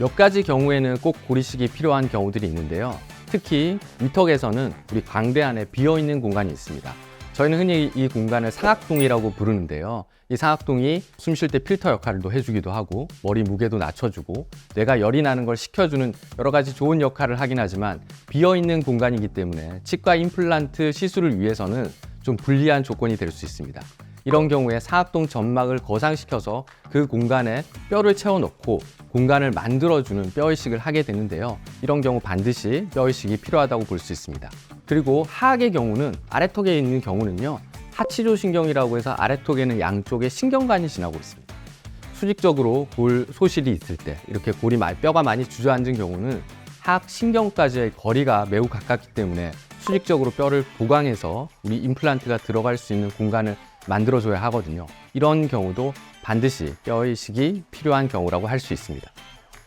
몇 가지 경우에는 꼭 고리식이 필요한 경우들이 있는데요. 특히 위턱에서는 우리 광대 안에 비어 있는 공간이 있습니다. 저희는 흔히 이 공간을 상악동이라고 부르는데요. 이 상악동이 숨 쉴 때 필터 역할도 해주기도 하고 머리 무게도 낮춰주고 뇌가 열이 나는 걸 식혀주는 여러 가지 좋은 역할을 하긴 하지만 비어 있는 공간이기 때문에 치과 임플란트 시술을 위해서는 좀 불리한 조건이 될 수 있습니다. 이런 경우에 사악동 점막을 거상시켜서 그 공간에 뼈를 채워넣고 공간을 만들어주는 뼈이식을 하게 되는데요. 이런 경우 반드시 뼈이식이 필요하다고 볼 수 있습니다. 그리고 하악의 경우는 아래턱에 있는 경우는요. 하치조 신경이라고 해서 아래턱에는 양쪽에 신경관이 지나고 있습니다. 수직적으로 골 소실이 있을 때 이렇게 골이 마- 뼈가 많이 주저앉은 경우는 하악 신경까지의 거리가 매우 가깝기 때문에 수직적으로 뼈를 보강해서 우리 임플란트가 들어갈 수 있는 공간을 만들어줘야 하거든요. 이런 경우도 반드시 뼈이식이 필요한 경우라고 할 수 있습니다.